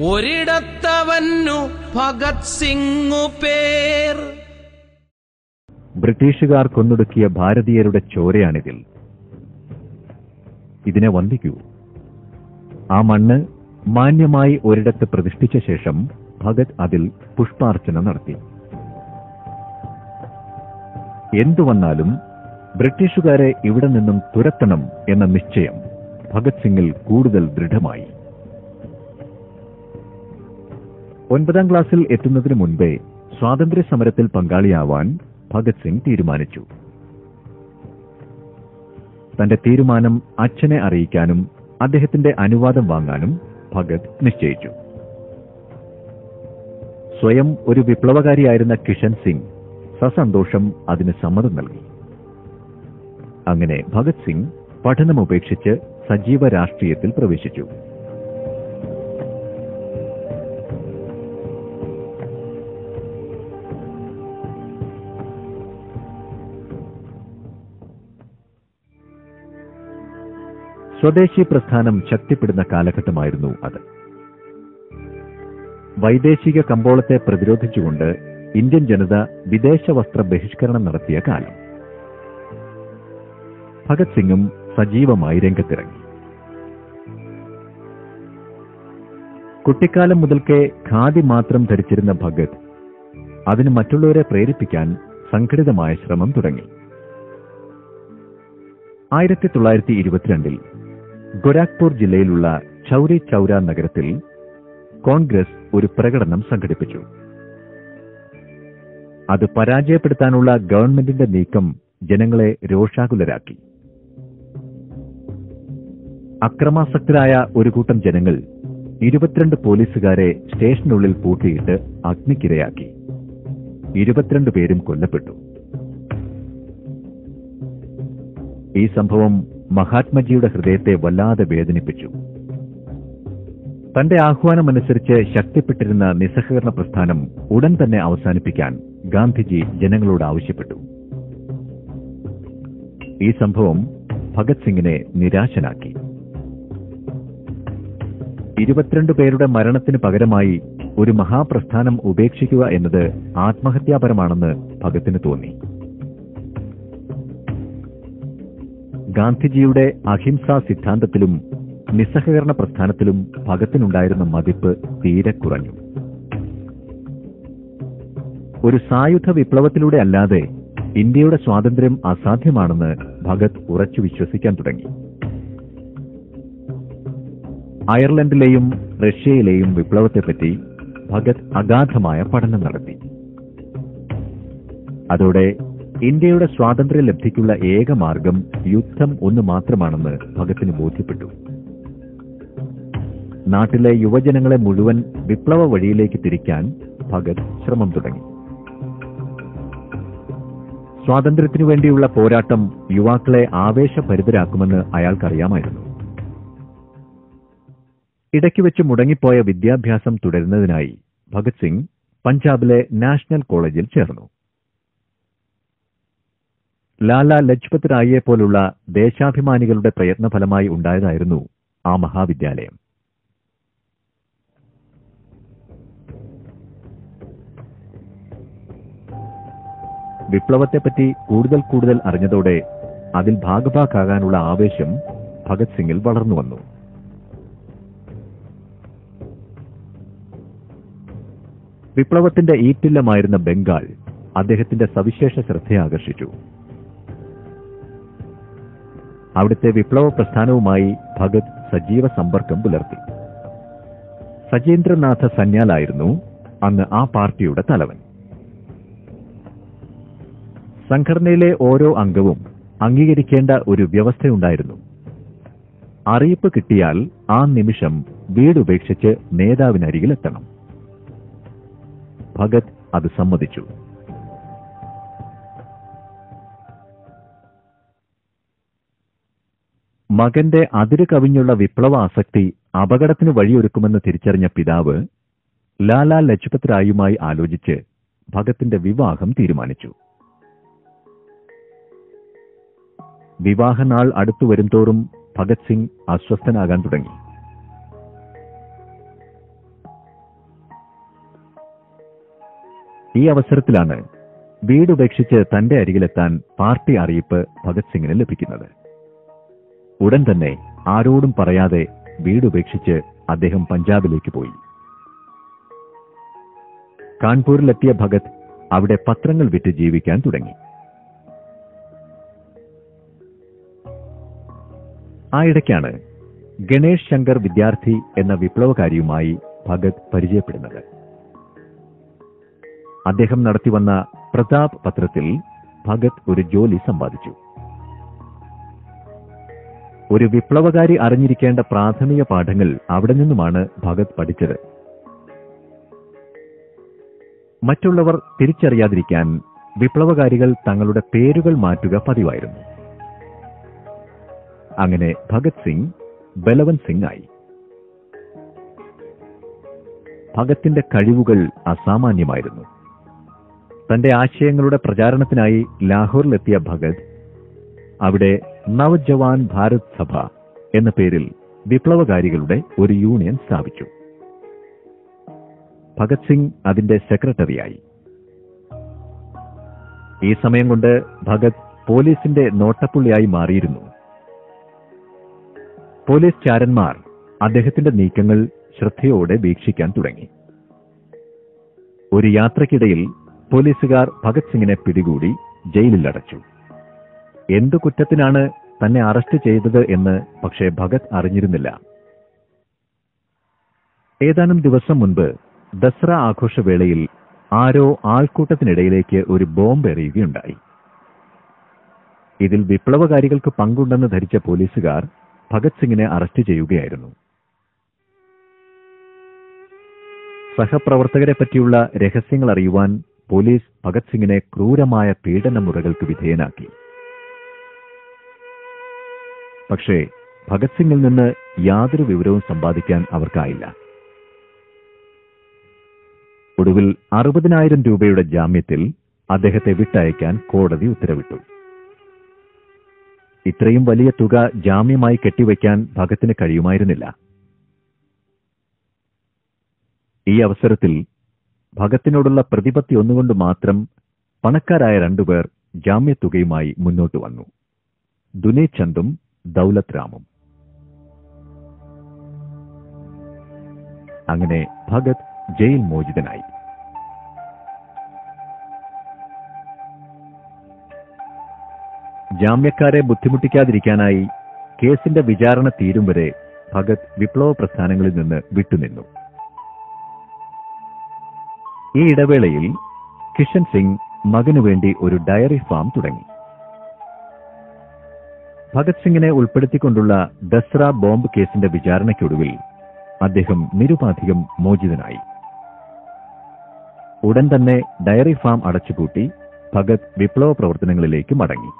ഒരിടത്തവന്നു ഭഗത് സിംഗു പേർ. ബ്രിട്ടീഷുകാർ കൊന്നൊടുക്കിയ ഭാരതീയരുടെ ചോരയാണിതിൽ. ഇതിനെ വന്ദിക്കൂ. ആ മണ്ണ് മാന്യമായി ഒരിടത്ത് പ്രതിഷ്ഠിച്ച ശേഷം ഭഗത് അതിൽ പുഷ്പാർച്ചന നടത്തി. എന്തു വന്നാലും ബ്രിട്ടീഷുകാരെ ഇവിടെ നിന്നും തുരത്തണം എന്ന നിശ്ചയം ഭഗത് സിംഗിൽ കൂടുതൽ ദൃഢമായി. ഒൻപതാം ക്ലാസ്സിൽ എത്തുന്നതിനു മുൻപേ സ്വാതന്ത്ര്യ സമരത്തിൽ പങ്കാളിയാവാൻ ഭഗത് സിംഗ് തീരുമാനിച്ചു. തന്റെ തീരുമാനം അച്ഛനെ അറിയിക്കാനും അദ്ദേഹത്തിന്റെ അനുവാദം വാങ്ങാനും ഭഗത് നിശ്ചയിച്ചു. സ്വയം ഒരു വിപ്ലവകാരിയായിരുന്ന കിഷൻ സിംഗ് സസന്തോഷം അതിന് സമ്മതം നൽകി. അങ്ങനെ ഭഗത് സിംഗ് പഠനം ഉപേക്ഷിച്ച് സജീവ രാഷ്ട്രീയത്തിൽ പ്രവേശിച്ചു. സ്വദേശി പ്രസ്ഥാനം ശക്തിപ്പെടുന്ന കാലഘട്ടമായിരുന്നു അത്. വൈദേശിക കമ്പോളത്തെ പ്രതിരോധിച്ചുകൊണ്ട് ഇന്ത്യൻ ജനത വിദേശ വസ്ത്ര ബഹിഷ്കരണം നടത്തിയ കാലം. ഭഗത് സിംഗും സജീവമായി രംഗത്തിറങ്ങി. കുട്ടിക്കാലം മുതൽക്കേ ഖാദി മാത്രം ധരിച്ചിരുന്ന ഭഗത് അതിന് മറ്റുള്ളവരെ പ്രേരിപ്പിക്കാൻ സംഘടിതമായ ശ്രമം തുടങ്ങി. ആയിരത്തി തൊള്ളായിരത്തി ഇരുപത്തിരണ്ടിൽ ഗോരാഖ്പൂർ ജില്ലയിലുള്ള ചൌരി ചൌര നഗരത്തിൽ കോൺഗ്രസ് ഒരു പ്രകടനം സംഘടിപ്പിച്ചു. അത് പരാജയപ്പെടുത്താനുള്ള ഗവൺമെന്റിന്റെ നീക്കം ജനങ്ങളെ രോഷാകുലരാക്കി. അക്രമാസക്തരായ ഒരു കൂട്ടം ജനങ്ങൾ ഇരുപത്തിരണ്ട് പോലീസുകാരെ സ്റ്റേഷനുള്ളിൽ പൂട്ടിയിട്ട് അഗ്നിക്കിരയാക്കി. ഇരുപത്തിരണ്ട് പേരും കൊല്ലപ്പെട്ടു. ഈ സംഭവം മഹാത്മജിയുടെ ഹൃദയത്തെ വല്ലാതെ വേദനിപ്പിച്ചു. തന്റെ ആഹ്വാനമനുസരിച്ച് ശക്തിപ്പെട്ടിരുന്ന നിസ്സഹകരണ പ്രസ്ഥാനം ഉടൻ തന്നെ അവസാനിപ്പിക്കാൻ ഗാന്ധിജി ജനങ്ങളോട് ആവശ്യപ്പെട്ടു. ഈ സംഭവം ഭഗത് സിംഗിനെ നിരാശനാക്കി. ഇരുപത്തിരണ്ട് പേരുടെ മരണത്തിന് പകരമായി ഒരു മഹാപ്രസ്ഥാനം ഉപേക്ഷിക്കുക എന്നത് ആത്മഹത്യാപരമാണെന്ന് ഭഗത്തിന് തോന്നി. ഗാന്ധിജിയുടെ അഹിംസാ സിദ്ധാന്തത്തിലും നിസ്സഹകരണ പ്രസ്ഥാനത്തിലും ഭഗത്തിനുണ്ടായിരുന്ന മതിപ്പ് തീരെ കുറഞ്ഞു. ഒരു സായുധ വിപ്ലവത്തിലൂടെ അല്ലാതെ ഇന്ത്യയുടെ സ്വാതന്ത്ര്യം അസാധ്യമാണെന്ന് ഭഗത് ഉറച്ചു വിശ്വസിക്കാൻ തുടങ്ങി. അയർലൻഡിലെയും റഷ്യയിലെയും വിപ്ലവത്തെപ്പറ്റി ഭഗത് അഗാധമായ പഠനം നടത്തി. അതോടെ ഇന്ത്യയുടെ സ്വാതന്ത്ര്യ ലബ്ധിക്കുള്ള ഏക മാർഗം യുദ്ധം ഒന്ന് മാത്രമാണെന്ന് ഭഗത്തിന് ബോധ്യപ്പെട്ടു. നാട്ടിലെ യുവജനങ്ങളെ മുഴുവൻ വിപ്ലവ വഴിയിലേക്ക് തിരിക്കാൻ ഭഗത് ശ്രമം തുടങ്ങി. സ്വാതന്ത്ര്യത്തിനു വേണ്ടിയുള്ള പോരാട്ടം യുവാക്കളെ ആവേശഭരിതരാക്കുമെന്ന് അയാൾക്കറിയാമായിരുന്നു. ഇടയ്ക്ക് വെച്ച് മുടങ്ങിപ്പോയ വിദ്യാഭ്യാസം തുടരുന്നതിനായി ഭഗത് സിംഗ് പഞ്ചാബിലെ നാഷണൽ കോളേജിൽ ചേർന്നു. ലാല ലജ്പത് റായിയെ പോലുള്ള ദേശാഭിമാനികളുടെ പ്രയത്നഫലമായി ഉണ്ടായതായിരുന്നു ആ മഹാവിദ്യാലയം. വിപ്ലവത്തെപ്പറ്റി കൂടുതൽ കൂടുതൽ അറിഞ്ഞതോടെ അതിൽ ഭാഗഭാക്കാകാനുള്ള ആവേശം ഭഗത് സിംഗിൽ വളർന്നു വന്നു. വിപ്ലവത്തിന്റെ ഈറ്റില്ലമായിരുന്ന ബംഗാൾ അദ്ദേഹത്തിന്റെ സവിശേഷ ശ്രദ്ധയെ ആകർഷിച്ചു അവിടുത്തെ വിപ്ലവ പ്രസ്ഥാനവുമായി ഭഗത് സജീവ സമ്പർക്കം പുലർത്തി. സജേന്ദ്രനാഥ സന്യാലായിരുന്നു അന്ന് ആ പാർട്ടിയുടെ തലവൻ. സംഘടനയിലെ ഓരോ അംഗവും അംഗീകരിക്കേണ്ട ഒരു വ്യവസ്ഥയുണ്ടായിരുന്നു. അറിയിപ്പ് കിട്ടിയാൽ ആ നിമിഷം വീടുപേക്ഷിച്ച് നേതാവിനരികിലെത്തണം. ഭഗത് അത് സമ്മതിച്ചു. മകന്റെ അതിര് കവിഞ്ഞുള്ള വിപ്ലവ ആസക്തി അപകടത്തിന് വഴിയൊരുക്കുമെന്ന് തിരിച്ചറിഞ്ഞ പിതാവ് ലാലാ ലജ്പത് റായുമായി ആലോചിച്ച് ഭഗത്തിന്റെ വിവാഹം തീരുമാനിച്ചു. വിവാഹനാൾ അടുത്തു വരുംതോറും ഭഗത് സിംഗ് അസ്വസ്ഥനാകാൻ തുടങ്ങി. ഈ അവസരത്തിലാണ് വീടുപേക്ഷിച്ച് തന്റെ അരികിലെത്താൻ പാർട്ടി അറിയിപ്പ് ഭഗത് സിംഗിന് ലഭിക്കുന്നത്. ഉടൻ തന്നെ ആരോടും പറയാതെ വീടുപേക്ഷിച്ച് അദ്ദേഹം പഞ്ചാബിലേക്ക് പോയി. കാൺപൂരിലെത്തിയ ഭഗത് അവിടെ പത്രങ്ങൾ വിറ്റ് ജീവിക്കാൻ തുടങ്ങി. ആ ഇടയ്ക്കാണ് ഗണേഷ് ശങ്കർ വിദ്യാർത്ഥി എന്ന വിപ്ലവകാരിയുമായി ഭഗത് പരിചയപ്പെടുന്നത്. അദ്ദേഹം നടത്തിവന്ന പ്രതാപ് പത്രത്തിൽ ഭഗത് ഒരു ജോലി സമ്പാദിച്ചു. ഒരു വിപ്ലവകാരി അറിഞ്ഞിരിക്കേണ്ട പ്രാഥമിക പാഠങ്ങൾ അവിടെ നിന്നുമാണ് ഭഗത് പഠിച്ചത്. മറ്റുള്ളവർ തിരിച്ചറിയാതിരിക്കാൻ വിപ്ലവകാരികൾ തങ്ങളുടെ പേരുകൾ മാറ്റുക പതിവായിരുന്നു. അങ്ങനെ ഭഗത് സിംഗ് ബലവൻ സിംഗ് ആയി ഭഗത്തിന്റെ കഴിവുകൾ അസാമാന്യമായിരുന്നു. തന്റെ ആശയങ്ങളുടെ പ്രചാരണത്തിനായി ലാഹോറിലെത്തിയ ഭഗത് അവിടെ നവജവാൻ ഭാരത് സഭ എന്ന പേരിൽ വിപ്ലവകാരികളുടെ ഒരു യൂണിയൻ സ്ഥാപിച്ചു. ഭഗത് സിംഗ് അതിന്റെ സെക്രട്ടറിയായി. ഈ സമയം കൊണ്ട് ഭഗത് പോലീസിന്റെ നോട്ടപ്പുള്ളിയായി മാറിയിരുന്നു. പോലീസ് ചാരന്മാർ അദ്ദേഹത്തിന്റെ നീക്കങ്ങൾ ശ്രദ്ധയോടെ വീക്ഷിക്കാൻ തുടങ്ങി. ഒരു യാത്രക്കിടയിൽ പോലീസുകാർ ഭഗത് സിംഗിനെ പിടികൂടി ജയിലിൽ അടച്ചു എന്തു കുറ്റത്തിനാണ് തന്നെ അറസ്റ്റ് ചെയ്തത് എന്ന് പക്ഷേ ഭഗത് അറിഞ്ഞിരുന്നില്ല. ഏതാനും ദിവസം മുൻപ് ദസറ ആഘോഷവേളയിൽ ആരോ ആൾക്കൂട്ടത്തിനിടയിലേക്ക് ഒരു ബോംബ് എറിയുകയുണ്ടായി. ഇതിൽ വിപ്ലവകാരികൾക്ക് പങ്കുണ്ടെന്ന് ധരിച്ച പോലീസുകാർ ഭഗത് സിംഗിനെ അറസ്റ്റ് ചെയ്യുകയായിരുന്നു. സഹപ്രവർത്തകരെ പറ്റിയുള്ള രഹസ്യങ്ങൾ അറിയുവാൻ പോലീസ് ഭഗത് സിംഗിനെ ക്രൂരമായ പീഡന മുറകൾക്ക് വിധേയനാക്കി. പക്ഷേ ഭഗത് സിംഗിൽ നിന്ന് യാതൊരു വിവരവും സമ്പാദിക്കാൻ അവർക്കായില്ല. ഒടുവിൽ അറുപതിനായിരം രൂപയുടെ ജാമ്യത്തിൽ അദ്ദേഹത്തെ വിട്ടയക്കാൻ കോടതി ഉത്തരവിട്ടു. ഇത്രയും വലിയ തുക ജാമ്യമായി കെട്ടിവയ്ക്കാൻ ഭഗത്തിന് കഴിയുമായിരുന്നില്ല. ഈ അവസരത്തിൽ ഭഗത്തിനോടുള്ള പ്രതിപത്തി ഒന്നുകൊണ്ട് മാത്രം പണക്കാരായ രണ്ടുപേർ ജാമ്യത്തുകയുമായി മുന്നോട്ട് വന്നു. ദുനേ ചന്ദും ദൗലത് രാമും അങ്ങനെ ഭഗത് ജയിൽ മോചിതനായി. ജാമ്യക്കാരെ ബുദ്ധിമുട്ടിക്കാതിരിക്കാനായി കേസിന്റെ വിചാരണ തീരും വരെ ഭഗത് വിപ്ലവ പ്രസ്ഥാനങ്ങളിൽ നിന്ന് വിട്ടുനിന്നു. ഈ ഇടവേളയിൽ കിഷൻ സിംഗ് മകനുവേണ്ടി ഒരു ഡയറി ഫാം തുടങ്ങി. ഭഗത് സിംഗിനെ ഉൾപ്പെടുത്തിക്കൊണ്ടുള്ള ദസ്ര ബോംബ് കേസിന്റെ വിചാരണയ്ക്കൊടുവിൽ അദ്ദേഹം നിരുപാധികം മോചിതനായി. ഉടൻ തന്നെ ഡയറി ഫാം അടച്ചുപൂട്ടി ഭഗത് വിപ്ലവ പ്രവർത്തനങ്ങളിലേക്ക് മടങ്ങി.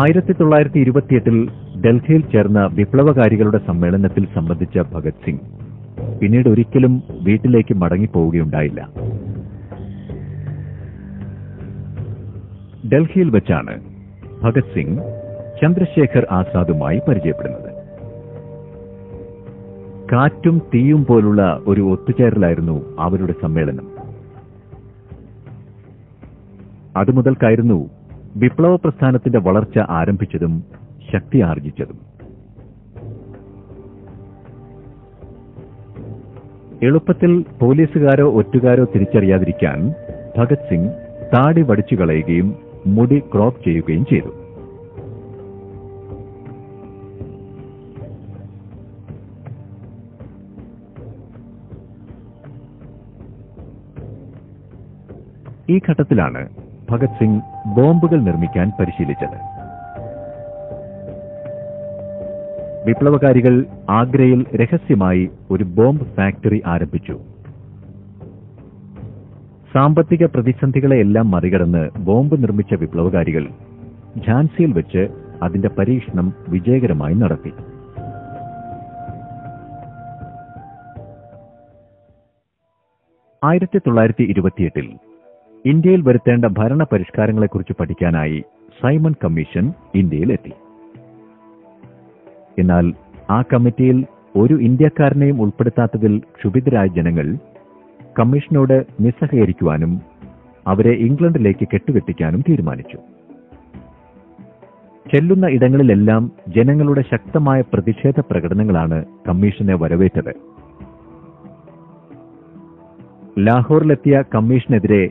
ആയിരത്തി തൊള്ളായിരത്തി ഇരുപത്തിയെട്ടിൽ ഡൽഹിയിൽ ചേർന്ന വിപ്ലവകാരികളുടെ സമ്മേളനത്തിൽ സംബന്ധിച്ച ഭഗത് സിംഗ് പിന്നീട് ഒരിക്കലും വീട്ടിലേക്ക് മടങ്ങിപ്പോവുകയുണ്ടായില്ല. ഡൽഹിയിൽ വെച്ചാണ് ഭഗത് സിംഗ് ചന്ദ്രശേഖർ ആസാദുമായി പരിചയപ്പെടുന്നത്. കാറ്റും തീയും പോലുള്ള ഒരു ഒത്തുചേരലായിരുന്നു അവരുടെ സമ്മേളനം. അതുമുതൽക്കായിരുന്നു വിപ്ലവ പ്രസ്ഥാനത്തിന്റെ വളർച്ച ആരംഭിച്ചതും ശക്തി ആർജിച്ചതും എളുപ്പത്തിൽ പോലീസുകാരോ ഒറ്റുകാരോ തിരിച്ചറിയാതിരിക്കാൻ ഭഗത് സിംഗ് താടി വടിച്ചു കളയുകയും മുടി ക്രോപ്പ് ചെയ്യുകയും ചെയ്തു. ഈ ഘട്ടത്തിലാണ് ഭഗത് സിംഗ് ബോംബുകൾ നിർമ്മിക്കാൻ പരിശീലിച്ചത്. വിപ്ലവകാരികൾ ആഗ്രയിൽ രഹസ്യമായി ഒരു ബോംബ് ഫാക്ടറി ആരംഭിച്ചു. സാമ്പത്തിക പ്രതിസന്ധികളെയെല്ലാം മറികടന്ന് ബോംബ് നിർമ്മിച്ച വിപ്ലവകാരികൾ ഝാൻസിയിൽ വെച്ച് അതിന്റെ പരീക്ഷണം വിജയകരമായി നടത്തി. ആയിരത്തി തൊള്ളായിരത്തി ഇരുപത്തിയെട്ടിൽ ഇന്ത്യയിൽ വരുത്തേണ്ട ഭരണ പരിഷ്കാരങ്ങളെക്കുറിച്ച് പഠിക്കാനായി സൈമൺ കമ്മീഷൻ ഇന്ത്യയിലെത്തി. എന്നാൽ ആ കമ്മിറ്റിയിൽ ഒരു ഇന്ത്യക്കാരനെയും ഉൾപ്പെടുത്താത്തതിൽ ക്ഷുഭിതരായ ജനങ്ങൾ കമ്മീഷനോട് നിസ്സഹകരിക്കുവാനും അവരെ ഇംഗ്ലണ്ടിലേക്ക് കെട്ടുകെട്ടിക്കാനും തീരുമാനിച്ചു. ചെല്ലുന്ന ഇടങ്ങളിലെല്ലാം ജനങ്ങളുടെ ശക്തമായ പ്രതിഷേധ പ്രകടനങ്ങളാണ് കമ്മീഷനെ വരവേറ്റത്. ലാഹോറിലെത്തിയ കമ്മീഷനെതിരെ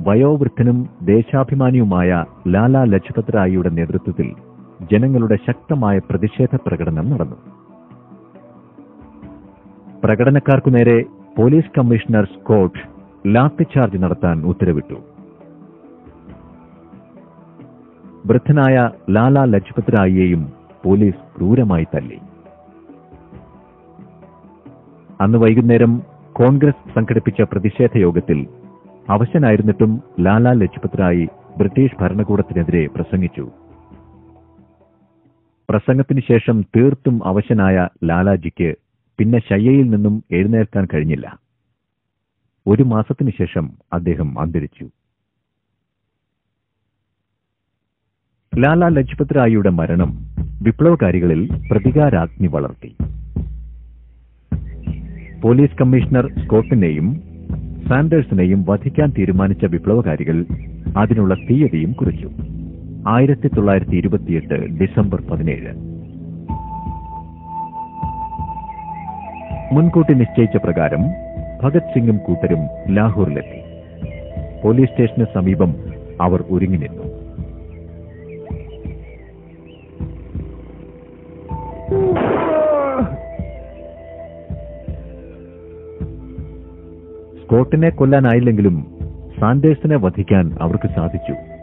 വയോവൃദ്ധനും ദേശാഭിമാനിയുമായ ലാലാ ലജ്പത് റായിയുടെ നേതൃത്വത്തിൽ ജനങ്ങളുടെ ശക്തമായ പ്രതിഷേധ പ്രകടനം നടന്നു. പ്രകടനക്കാർക്കു നേരെ പോലീസ് കമ്മീഷണർ സ്കോട്ട് ലാത്തിചാർജ് നടത്താൻ ഉത്തരവിട്ടു. വൃദ്ധനായ ലാലാ ലജ്പത് റായിയെയും പോലീസ് ക്രൂരമായി തല്ലി. അന്ന് വൈകുന്നേരം കോൺഗ്രസ് സംഘടിപ്പിച്ച പ്രതിഷേധ യോഗത്തിൽ അവശനായിരുന്നിട്ടും ലാലാ ലജ്പത് റായി ബ്രിട്ടീഷ് ഭരണകൂടത്തിനെതിരെ പ്രസംഗിച്ചു. പ്രസംഗത്തിന് ശേഷം തീർത്തും അവശനായ ലാലാജിക്ക് പിന്നെ ശയ്യയിൽ നിന്നും എഴുന്നേൽക്കാൻ കഴിഞ്ഞില്ല. ഒരു മാസത്തിനു ശേഷം അദ്ദേഹം അന്തരിച്ചു. ലാലാ ലജ്പത് റായിയുടെ മരണം വിപ്ലവകാരികളിൽ പ്രതികാരാഗ്നി വളർത്തി. പോലീസ് കമ്മീഷണർ സ്കോട്ടിനെയും സാൻഡേഴ്സിനെയും വധിക്കാൻ തീരുമാനിച്ച വിപ്ലവകാരികൾ അതിനുള്ള തീയതിയും കുറിച്ചു. ആയിരത്തി തൊള്ളായിരത്തി ഇരുപത്തിയെട്ട് ഡിസംബർ പതിനേഴ്. മുൻകൂട്ടി നിശ്ചയിച്ച പ്രകാരം ഭഗത് സിംഗും കൂട്ടരും ലാഹോറിലെത്തി. പോലീസ് സ്റ്റേഷന് സമീപം അവർ ഒരുങ്ങി നിന്നു. സ്കോട്ടിനെ കൊല്ലാനായില്ലെങ്കിലും സാൻഡേഴ്സിനെ വധിക്കാൻ അവർക്ക് സാധിച്ചു.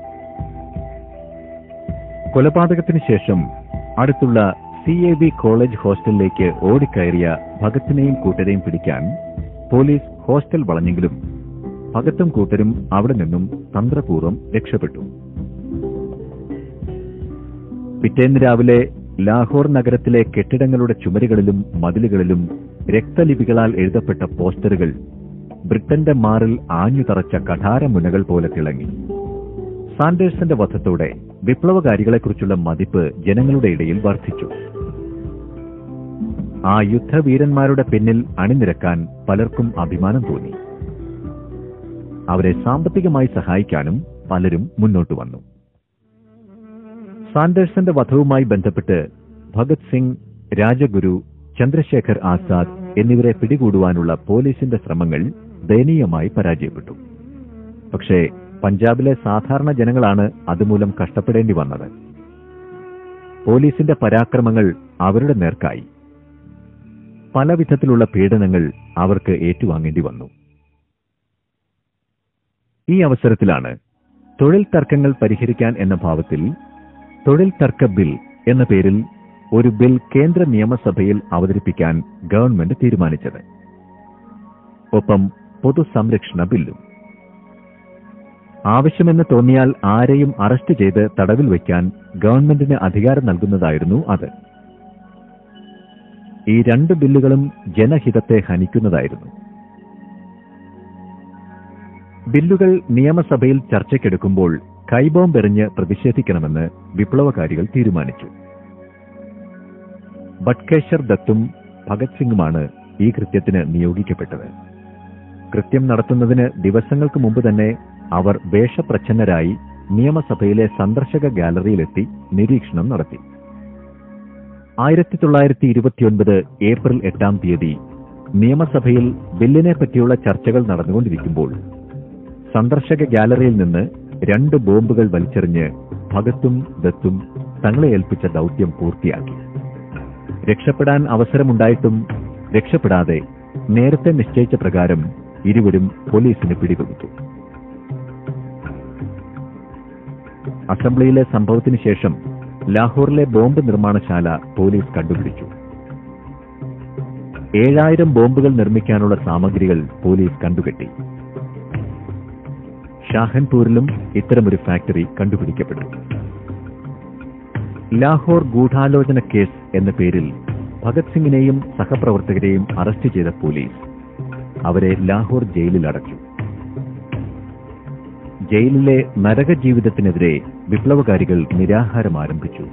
കൊലപാതകത്തിന് ശേഷം അടുത്തുള്ള സി എ ബി കോളേജ് ഹോസ്റ്റലിലേക്ക് ഓടിക്കയറിയ ഭഗത്തിനെയും കൂട്ടരെയും പിടിക്കാൻ പോലീസ് ഹോസ്റ്റൽ വളഞ്ഞെങ്കിലും ഭഗത്തും കൂട്ടരും അവിടെ നിന്നും തന്ത്രപൂർവം രക്ഷപ്പെട്ടു. പിറ്റേന്ന് രാവിലെ ലാഹോർ നഗരത്തിലെ കെട്ടിടങ്ങളുടെ ചുമരുകളിലും മതിലുകളിലും രക്തലിപികളാൽ എഴുതപ്പെട്ട പോസ്റ്ററുകൾ ബ്രിട്ടന്റെ മാറിൽ ആഞ്ഞുതറച്ച കഠാരമുനകൾ പോലെ തിളങ്ങി. സാൻഡേഴ്സിന്റെ വധത്തോടെ വിപ്ലവകാരികളെക്കുറിച്ചുള്ള മതിപ്പ് ജനങ്ങളുടെ ഇടയിൽ വർദ്ധിച്ചു. ആ യുദ്ധവീരന്മാരുടെ പിന്നിൽ അണിനിരക്കാൻ പലർക്കും അഭിമാനം തോന്നി. അവരെ സാമ്പത്തികമായി സഹായിക്കാനും പലരും മുന്നോട്ട് വന്നു. സാൻഡേഴ്സന്റെ വധവുമായി ബന്ധപ്പെട്ട് ഭഗത് സിംഗ് രാജഗുരു ചന്ദ്രശേഖർ ആസാദ് എന്നിവരെ പിടികൂടുവാനുള്ള പോലീസിന്റെ ശ്രമങ്ങൾ ദയനീയമായി പരാജയപ്പെട്ടു. പക്ഷേ പഞ്ചാബിലെ സാധാരണ ജനങ്ങളാണ് അതുമൂലം കഷ്ടപ്പെടേണ്ടി വന്നത്. പോലീസിന്റെ പരാക്രമങ്ങൾ അവരുടെ നേർക്കായി. പല വിധത്തിലുള്ള പീഡനങ്ങൾ അവർക്ക് ഏറ്റുവാങ്ങേണ്ടി വന്നു. ഈ അവസരത്തിലാണ് തൊഴിൽ തർക്കങ്ങൾ പരിഹരിക്കാൻ എന്ന ഭാവത്തിൽ തൊഴിൽ തർക്ക ബിൽ എന്ന പേരിൽ ഒരു ബിൽ കേന്ദ്ര നിയമസഭയിൽ അവതരിപ്പിക്കാൻ ഗവൺമെന്റ് തീരുമാനിച്ചത്. ഒപ്പം പൊതുസംരക്ഷണ ബില്ലും. ആവശ്യമെന്ന് തോന്നിയാൽ ആരെയും അറസ്റ്റ് ചെയ്ത് തടവിൽ വയ്ക്കാൻ ഗവൺമെന്റിന് അധികാരം നൽകുന്നതായിരുന്നു അത്. ഈ രണ്ട് ബില്ലുകളും ജനഹിതത്തെ ഹനിക്കുന്നതായിരുന്നു. ബില്ലുകൾ നിയമസഭയിൽ ചർച്ചയ്ക്കെടുക്കുമ്പോൾ കൈബോംബെറിഞ്ഞ് പ്രതിഷേധിക്കണമെന്ന് വിപ്ലവകാരികൾ തീരുമാനിച്ചു. ബട്കേശ്വർ ദത്തും ഭഗത് സിംഗുമാണ് ഈ കൃത്യത്തിന് നിയോഗിക്കപ്പെട്ടത്. കൃത്യം നടത്തുന്നതിന് ദിവസങ്ങൾക്ക് മുമ്പ് തന്നെ അവർ വേഷപ്രച്ഛന്നരായി നിയമസഭയിലെ സന്ദർശക ഗാലറിയിലെത്തി നിരീക്ഷണം നടത്തി. ആയിരത്തി തൊള്ളായിരത്തി ഇരുപത്തിയൊൻപത് ഏപ്രിൽ എട്ടാം തീയതി നിയമസഭയിൽ ബില്ലിനെ പറ്റിയുള്ള ചർച്ചകൾ നടന്നുകൊണ്ടിരിക്കുമ്പോൾ സന്ദർശക ഗാലറിയിൽ നിന്ന് രണ്ട് ബോംബുകൾ വലിച്ചെറിഞ്ഞ് ഭഗത്തും ദത്തും തങ്ങളെ ഏൽപ്പിച്ച ദൗത്യം പൂർത്തിയാക്കി. രക്ഷപ്പെടാൻ അവസരമുണ്ടായിട്ടും രക്ഷപ്പെടാതെ നേരത്തെ നിശ്ചയിച്ച പ്രകാരം ഇരുവരും പോലീസിന് പിടികൊടുത്തു. അസംബ്ലിയിലെ സംഭവത്തിന് ശേഷം ലാഹോറിലെ ബോംബ് നിർമ്മാണശാല പോലീസ് കണ്ടുപിടിച്ചു. ഏഴായിരം ബോംബുകൾ നിർമ്മിക്കാനുള്ള സാമഗ്രികൾ പോലീസ് കണ്ടുകെട്ടി. ഷാഹൻപൂരിലും ഇത്തരമൊരു ഫാക്ടറി കണ്ടുപിടിക്കപ്പെട്ടു. ലാഹോർ ഗൂഢാലോചന കേസ് എന്ന പേരിൽ ഭഗത് സിംഗിനെയും സഹപ്രവർത്തകരെയും അറസ്റ്റ് ചെയ്ത പോലീസ് അവരെ ലാഹോർ ജയിലിൽ അടച്ചു. ജയിലിലെ നരക ജീവിതത്തിനെതിരെ വിപ്ലവകാരികൾ നിരാഹാരം ആരംഭിച്ചു.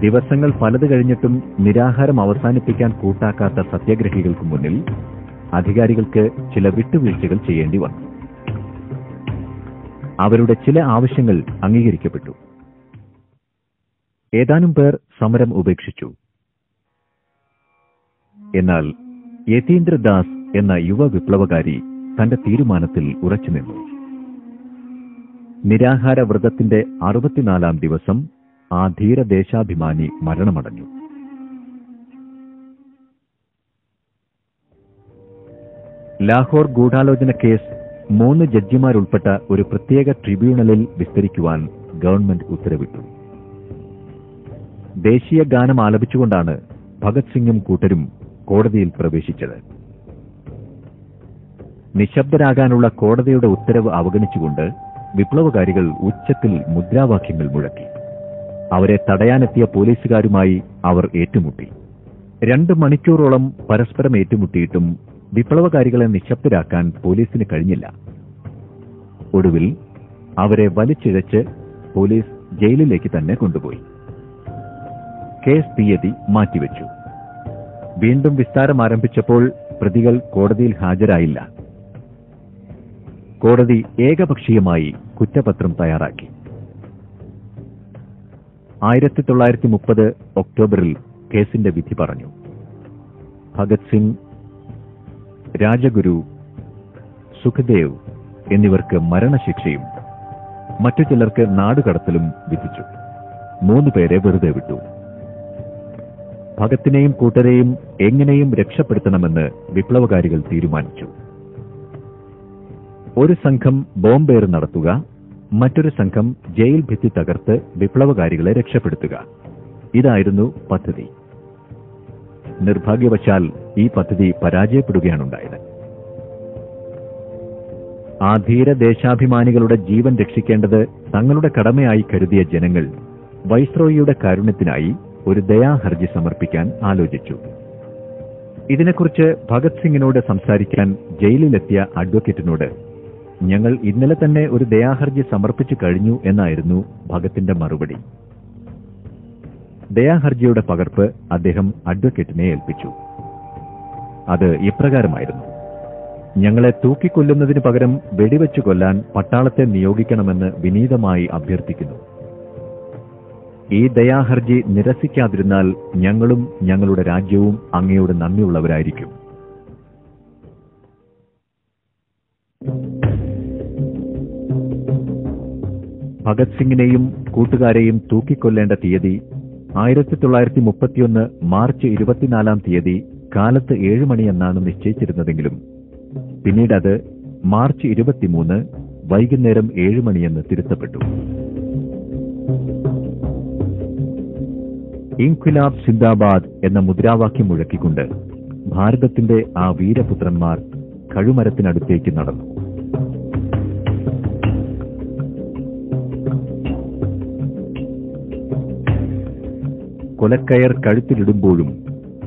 ദിവസങ്ങൾ പലത് കഴിഞ്ഞിട്ടും നിരാഹാരം അവസാനിപ്പിക്കാൻ കൂട്ടാക്കാത്ത സത്യാഗ്രഹികൾക്ക് മുന്നിൽ അധികാരികൾക്ക് ചില വിട്ടുവീഴ്ചകൾ ചെയ്യേണ്ടി വന്നു. അവരുടെ ചില ആവശ്യങ്ങൾ അംഗീകരിക്കപ്പെട്ടു. ഏതാനും പേർ സമരം ഉപേക്ഷിച്ചു. എന്നാൽ യതീന്ദ്രദാസ് എന്ന യുവ വിപ്ലവകാരി തന്റെ തീരുമാനത്തിൽ ഉറച്ചുനിന്നു നിരാഹാര വ്രതത്തിന്റെ അറുപത്തിനാലാം ദിവസം ആ ധീരദേശാഭിമാനി മരണമടഞ്ഞു. ലാഹോർ ഗൂഢാലോചന കേസ് മൂന്ന് ജഡ്ജിമാരുൾപ്പെട്ട ഒരു പ്രത്യേക ട്രിബ്യൂണലിൽ വിസ്തരിക്കുവാൻ ഗവൺമെന്റ് ഉത്തരവിട്ടു. ദേശീയ ഗാനം ആലപിച്ചുകൊണ്ടാണ് ഭഗത് സിംഗും കൂട്ടരും കോടതിയിൽ പ്രവേശിച്ചത്. നിശബ്ദരാകാനുള്ള കോടതിയുടെ ഉത്തരവ് അവഗണിച്ചുകൊണ്ട് വിപ്ലവകാരികൾ ഉച്ചത്തിൽ മുദ്രാവാക്യങ്ങൾ മുഴക്കി. അവരെ തടയാനെത്തിയ പോലീസുകാരുമായി അവർ ഏറ്റുമുട്ടി. രണ്ട് മണിക്കൂറോളം പരസ്പരം ഏറ്റുമുട്ടിയിട്ടും വിപ്ലവകാരികളെ നിശബ്ദരാക്കാൻ പോലീസിന് കഴിഞ്ഞില്ല. ഒടുവിൽ അവരെ വലിച്ചിഴച്ച് പോലീസ് ജയിലിലേക്ക് തന്നെ കൊണ്ടുപോയി. കേസ് തീയതി മാറ്റിവെച്ചു. വീണ്ടും വിസ്താരം ആരംഭിച്ചപ്പോൾ പ്രതികൾ കോടതിയിൽ ഹാജരായില്ല. കോടതി ഏകപക്ഷീയമായി കുറ്റപത്രം തയ്യാറാക്കി. ആയിരത്തി തൊള്ളായിരത്തി മുപ്പത് ഒക്ടോബറിൽ കേസിന്റെ വിധി പറഞ്ഞു. ഭഗത് സിംഗ് രാജഗുരു സുഖദേവ് എന്നിവർക്ക് മരണശിക്ഷയും മറ്റു ചിലർക്ക് നാടുകടത്തലും വിധിച്ചു. മൂന്ന് പേരെ വെറുതെ വിട്ടു. ഭഗത്തിനെയും കൂട്ടരെയും എങ്ങനെയും രക്ഷപ്പെടുത്തണമെന്ന് വിപ്ലവകാരികൾ തീരുമാനിച്ചു. ഒരു സംഘം ബോംബേർ നടത്തുക മറ്റൊരു സംഘം ജയിൽ ഭിത്തി തകർത്ത് വിപ്ലവകാരികളെ രക്ഷപ്പെടുത്തുക. ഇതായിരുന്നു പദ്ധതി. നിർഭാഗ്യവശാൽ ഈ പദ്ധതി പരാജയപ്പെടുകയാണുണ്ടായത്. ആ ധീര ദേശാഭിമാനികളുടെ ജീവൻ രക്ഷിക്കേണ്ടത് തങ്ങളുടെ കടമയായി കരുതിയ ജനങ്ങൾ വൈസ്രോയിയുടെ കാരുണ്യത്തിനായി ഒരു ദയാഹർജി സമർപ്പിക്കാൻ ആലോചിച്ചു. ഇതിനെക്കുറിച്ച് ഭഗത് സിംഗിനോട് സംസാരിക്കാൻ ജയിലിലെത്തിയ അഡ്വക്കേറ്റിനോട് ഞങ്ങൾ ഇന്നലെ തന്നെ ഒരു ദയാഹർജി സമർപ്പിച്ചു കഴിഞ്ഞു എന്നായിരുന്നു ഭഗത്തിന്റെ മറുപടി. ദയാഹർജിയുടെ പകർപ്പ് അദ്ദേഹം അഡ്വക്കേറ്റിനെ ഏൽപ്പിച്ചു. അത് ഇപ്രകാരമായിരുന്നു. ഞങ്ങളെ തൂക്കിക്കൊല്ലുന്നതിന് പകരം വെടിവെച്ചു കൊല്ലാൻ പട്ടാളത്തെ നിയോഗിക്കണമെന്ന് വിനീതമായി അഭ്യർത്ഥിക്കുന്നു. ഈ ദയാഹർജി നിരസിക്കാതിരുന്നാൽ ഞങ്ങളും ഞങ്ങളുടെ രാജ്യവും അങ്ങയോട് നന്ദിയുള്ളവരായിരിക്കും. ഭഗത് സിംഗിനെയും കൂട്ടുകാരെയും തൂക്കിക്കൊല്ലേണ്ട തീയതി ആയിരത്തി തൊള്ളായിരത്തി മുപ്പത്തിയൊന്ന് മാർച്ച് ഇരുപത്തിനാലാം തീയതി കാലത്ത് ഏഴുമണിയെന്നാണ് നിശ്ചയിച്ചിരുന്നതെങ്കിലും. പിന്നീട് അത് മാർച്ച് ഇരുപത്തിമൂന്ന് വൈകുന്നേരം ഏഴുമണിയെന്ന് തിരുത്തപ്പെട്ടു. ഇൻഖിലാബ് സിന്ദാബാദ് എന്ന മുദ്രാവാക്യം മുഴക്കിക്കൊണ്ട് ഭാരതത്തിന്റെ ആ വീരപുത്രന്മാർ കഴുമരത്തിനടുത്തേക്ക് നടന്നു. കൊലക്കയർ കഴുത്തിലിടുമ്പോഴും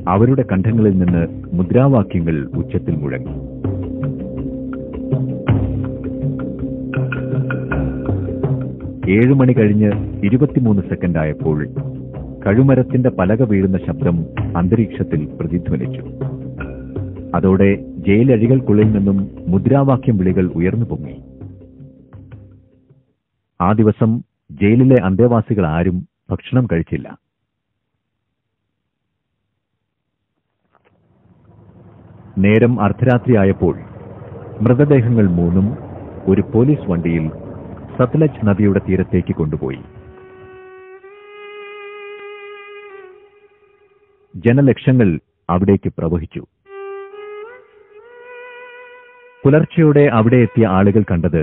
അവരുടെ കണ്ഠങ്ങളിൽ നിന്ന് മുദ്രാവാക്യങ്ങൾ ഉച്ചത്തിൽ മുഴങ്ങി. ഏഴു മണി കഴിഞ്ഞ് ഇരുപത്തിമൂന്ന് സെക്കൻഡായപ്പോൾ കഴുമരത്തിന്റെ പലക വീഴുന്ന ശബ്ദം അന്തരീക്ഷത്തിൽ പ്രതിധ്വനിച്ചു. അതോടെ ജയിലഴികൾക്കുള്ളിൽ നിന്നും മുദ്രാവാക്യം വിളികൾ ഉയർന്നു പൊങ്ങി. ആ ദിവസം ജയിലിലെ അന്തേവാസികൾ ആരും ഭക്ഷണം കഴിച്ചില്ല. നേരം അർദ്ധരാത്രിയായപ്പോൾ മൃതദേഹങ്ങൾ മൂന്നും ഒരു പോലീസ് വണ്ടിയിൽ സത്ലജ് നദിയുടെ തീരത്തേക്ക് കൊണ്ടുപോയി. ജനലക്ഷങ്ങൾ അവിടേക്ക് പ്രവഹിച്ചു. പുലർച്ചയോടെ അവിടെ എത്തിയ ആളുകൾ കണ്ടത്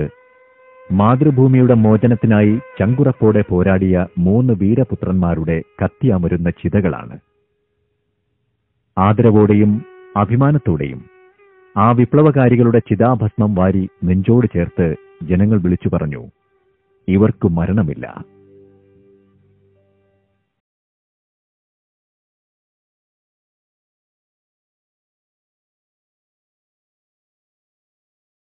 മാതൃഭൂമിയുടെ മോചനത്തിനായി ചങ്കുറപ്പോടെ പോരാടിയ മൂന്ന് വീരപുത്രന്മാരുടെ കത്തിയമരുന്ന ചിതകളാണ്. ആദരവോടെയും അഭിമാനത്തോടെയും ആ വിപ്ലവകാരികളുടെ ചിതാഭസ്മം വാരി നെഞ്ചോട് ചേർത്ത് ജനങ്ങൾ വിളിച്ചു പറഞ്ഞു ഇവർക്ക് മരണമില്ല.